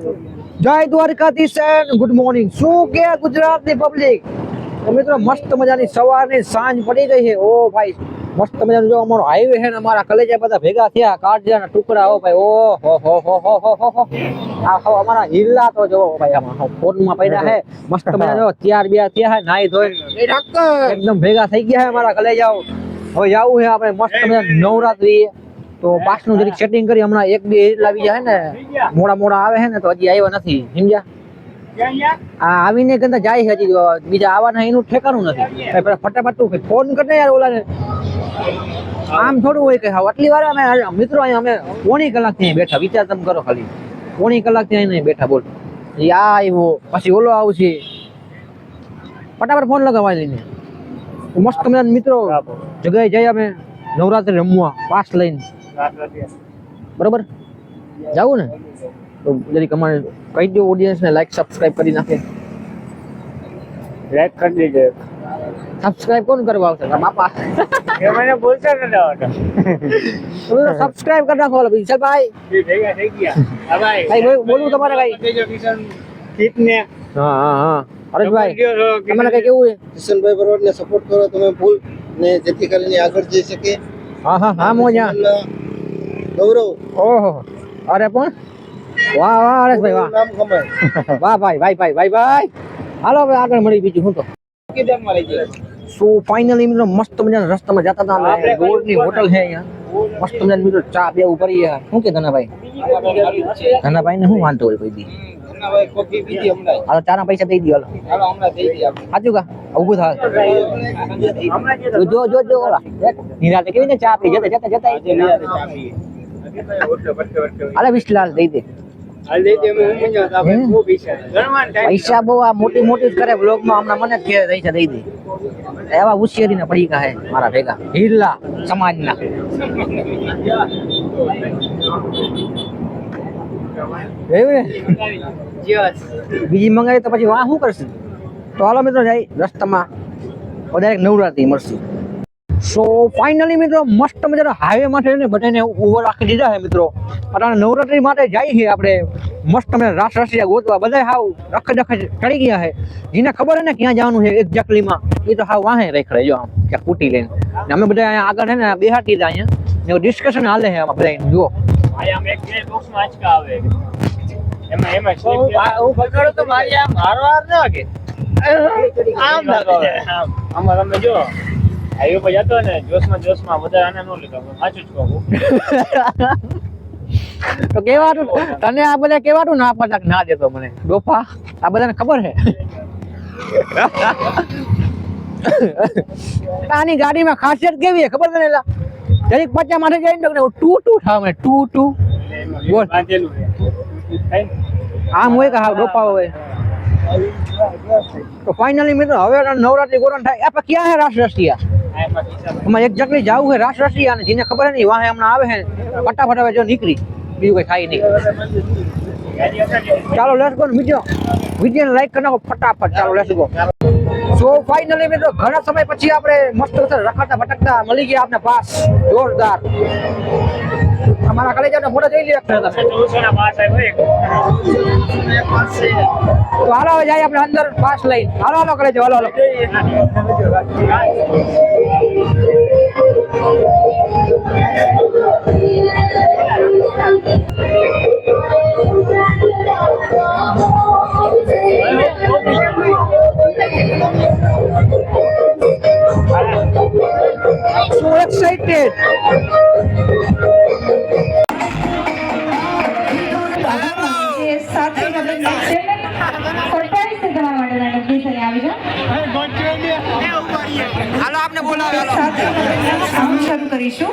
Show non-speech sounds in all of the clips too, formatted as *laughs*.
જય Dwarkadhish good morning શું કે ગુજરાતની પબ્લિક મિત્રો મસ્ત મજાની સવારની સાંજ પડી ગઈ છે. ઓ ભાઈ મસ્ત મજાનો જો અમારો હાઈવે છે ને અમારા કલેજા બધા ભેગા થયા. ના ટુકડા ઓ ભાઈ ઓ હો હો હો હો હો હો. હો આ હો અમારા હિલ્લા તો જો ભાઈ આમાં ફોનમાં પડ્યા છે. મસ્ત મજા જો ત્યાર બે થયા છે નાઈ ધોઈ. એકદમ ભેગા થઈ ગયા છે અમારા કલેજાઓ હવે જવું છે આપણે મસ્ત મજા નવરાત્રી. તો પાસનું જરીક સેટિંગ કરી હમણાં એક બે એટલા જાય ને મોડા મોડા આવે છે ને તો હજી આવ્યા નથી સમજ્યા? આ આવીને કહેતા જાય છે હજી બીજા આવવાના એનું ઠેકાણું નથી. ફટાફટ તું ફોન કરને યાર ઓલાને. આમ થોડું હોય કે હા આટલી વાર અમે મિત્રો અહીંયા અમે પોણી કલાકથી બેઠા વિચાર તમે કરો ખાલી. પોણી કલાકથી અહીં બેઠા બોલ. ઈ આ આવ્યો પછી ઓલો આવશે. ફટાફટ ફોન લગાવવા લઈને. મસ્ત તમે મિત્રો જગ્યાએ જઈ અમે નવરાત્રી રમવા પાસ લઈને. બરોબર જાવું ને તો જરીક અમારે કહી દો ઓડિયન્સ ને લાઈક સબસ્ક્રાઇબ કરી નાખે લાઈક કરી દેજો સબસ્ક્રાઇબ કોણ કરવા આવશે તારા બાપા એ મને બોલતા નથી આવડતું સબસ્ક્રાઇબ કરી નાખો ઓલા વિશાલભાઈ એ ભેગા થઈ ગયા હા ભાઈ ભાઈ ભાઈ બોલવું તમારે કઈ દેજો કિશન કીટને હા હા હા હરેશભાઈ ગયો છો તમારે કઈ કેવું છે કિશનભાઈ બરોબર ને સપોર્ટ કરો તમે ફૂલ ને જેથી કરીને આગળ જઈ શકે હા હા હા મોજા ગૌરવ. ઓહો. અરે પણ. વાહ વાહ હરેશભાઈ વાહ. નામ કમાય *laughs* વાહ ભાઈ ભાઈ ભાઈ ભાઈ ભાઈ. હાલો હવે આગળ મળી બીજું. શું તો જાય સો ફાઇનલી મિત્રો મસ્ત મજાના રસ્તામાં જતા હતા અમે. રોડની હોટલ છે અહીંયા. મસ્ત મજાની મિત્રો ચા બે ઉપર શું કે ધનાભાઈ? ધનાભાઈ ને શું વાંધો હોય કોઈ દી? ભાઈ હાલો ચાના પૈસા દઈ દો હાલો. સાચું કા? ઊભું થાય જો જો જો જો ઓલા નિરાતે કેવી ને ચા પી જતા જતા જતા. હાલે વિસલાલ દઈ દે. પૈસા બહુ આ મોટી મોટી કરે બ્લોગમાં હમણાં મને કે પૈસા દઈ દે. એવા હોશિયારી ના પડી હે મારા ભેગા. હિલ્લા સમાજના. ના? બીજી મંગાવી તો પછી વાહ શું કરશે? તો હાલો મિત્રો જાય રસ્તામાં. વધારે નવરાત્રી મળશે. સો ફાઇનલી મિત્રો મસ્ત મજાના હાઈવે માટે ને બધાને ઉભો રાખી દીધા છે મિત્રો અટાણે નવરાત્રી માટે જાય છે આપણે મસ્ત મજા રાસ રસિયા ગોતવા બધા હાવ રખ રખ ચડી ગયા છે જેને ખબર છે ને ક્યાં જવાનું છે એક્ઝેક્ટલીમાં એ તો હાવ વાહે રેખ જો આમ ક્યાં કૂટી લઈને ને અમે બધા અહીંયા આગળ છે ને બેહાટી દીધા અહીંયા ને ડિસ્કશન હાલે છે આમાં બધા જુઓ ભાઈ આમ એક બે બોક્સમાં આંચકા આવે એમાં એમાં slip છે. હું પકડું તો મારી આમ હારવાર ના કે આમ ના કરે. આમ. આમાં તમે જો હાઈવે પર જતો ને જોશમાં જોશમાં બધા આને ન લીધો હું સાચું જ કહું તો કેવાનું તને આ બધા કેવાનું ના પાડતા ના દેતો મને ડોફા આ બધાને ખબર છે આની ગાડીમાં ખાસિયત કેવી છે ખબર તને એલા જરીક પચ્ચા માથે જઈને તો ટુ ટુ થાવ મને ટુ ટુ બોલ. બાંધેલું છે થાય ને? આમ હોય કે હા ડોફા હોય તો ફાઇનલી મિત્રો હવે નવરાત્રી ગોરણ થાય આપણે ક્યાં છે રાસ રસિયા આ એક જગ્યાએ જવું છે, રાસ રસિયા અને જેને ખબર નહીં વાહે હમણાં આવે છે ફટાફટ હવે જો નીકળી, બીજું કઈ થાય નહીં. ચાલો let's go video video like કરી નાખો ફટાફટ, ચાલો લેટ્સ ગો સો ફાઇનલી મિત્રો, ઘણા સમય પછી આપણે મસ્ત રખાતા ભટકતા મળી ગયા આપને પાસ. જોરદાર. અમારા કલેજાને મોઢા જોઈ લીધા હતા તમે. ચોવીસો ના પાસ આવ્યો એક તો હાલો હવે જાય આપણે અંદર પાસ લઈને હાલો હાલો કલેજો હાલો હાલો સો એક્સાઇટેડ શરૂ કરીશું.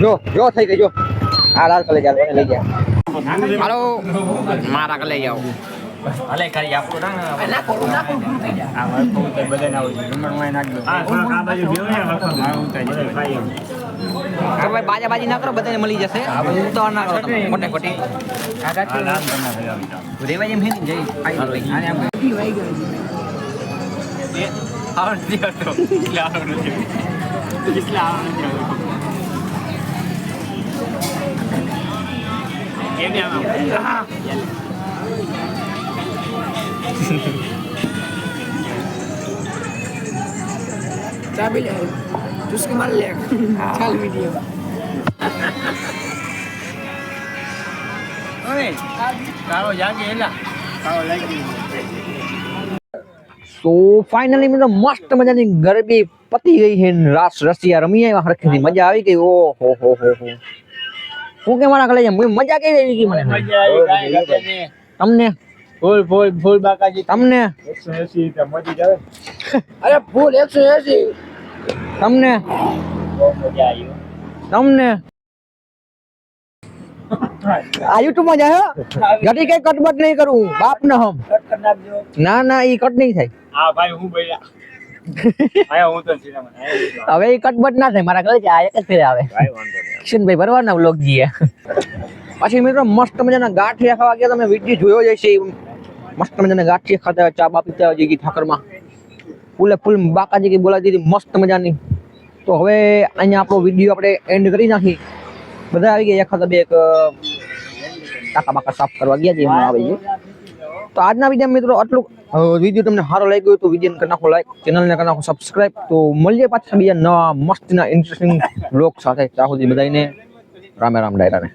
જો જો થઈ ગઈ જો. આ લાલ કલે ચાલ લઈ ગયા? હાલો મારા કલે જાઓ ભલે કરી આપો ને આ વસ્તુ તો બધાને આવું જમણમાં નાખ દો. હા આ બાજુ બેહો ને હા ઉતારી દો ખાઈ તો ભાઈ બાજા બાજી ના કરો બધાને મળી જશે. ઉતાવળ ના કરો તમે ખોટે ખોટી. આ નામ તમને થઈ આવી રેવાય એમ હે ને જઈ આઈ લો ભાઈ આને આપણે આવડતી હતો. એટલે આવડતું. એટલે આવડતું. નથી કેમ આમ આમ? ઓય, તારો જાગે એલા તારો લાગી તો ફાઇનલી મિત્રો મસ્ત મજાની ગરબી પતી ગઈ છે ને રાસ રસિયા રમી આવ્યા હરખેથી મજા આવી ગઈ ઓ હો હો હો હો કે મારા કલે મજા કઈ આવી ગઈ મને. મજા આવી કાંઈ ઘટે નહીં. તમને? ફૂલ ફૂલ ફૂલ બાકાજી. તમને? એકસો એસી તો મટી જાવે અરે ફૂલ એકસો એસી. તમને? બહુ મજા આવી તમને? આ યુટ્યુબમાં જાય હો. ઘડી કઈ કટબટ નહીં કરું. બાપ ને હમ. કટ કરી નાખજો. ના ના ઈ કટ નહીં થાય. હા ભાઈ હું બોલ્યા હવે એ કટબટ ના થાય મારા છે આ એક જ ફેરે આવે. ભાઈ કિશનભાઈ ભરવાના વ્લોગ જીએ પછી મિત્રો મસ્ત મજાના ગાંઠિયા ખાવા ગયા તમે વીડિયો જોયો જ હશે મસ્ત મજાના ગાંઠિયા ખાતા ચા બા પીતા હોય જગી ઠાકરમાં. ફૂલે ફૂલ બાકાજી કઈ બોલાવી દીધી મસ્ત મજાની. તો હવે અહીંયા આપણો વીડિયો આપણે એન્ડ કરી નાખી બધા આવી ગયા એખાદ બે એક ટાકા બાકા સાફ કરવા ગયા છે એમાં આવી છે. તો આજના વીડિયો મિત્રો આટલું. વીડિયો તમને સારો લાગ્યો તો વીડિયો કરી નાખો લાઈક ચેનલને કરી નાખો સબસ્ક્રાઈબ તો મળીએ પાછા બીજા નવા મસ્તના ઇન્ટરેસ્ટિંગ બ્લોગ સાથે. ત્યાં સુધી બધાને રામે રામ ડાયરાને.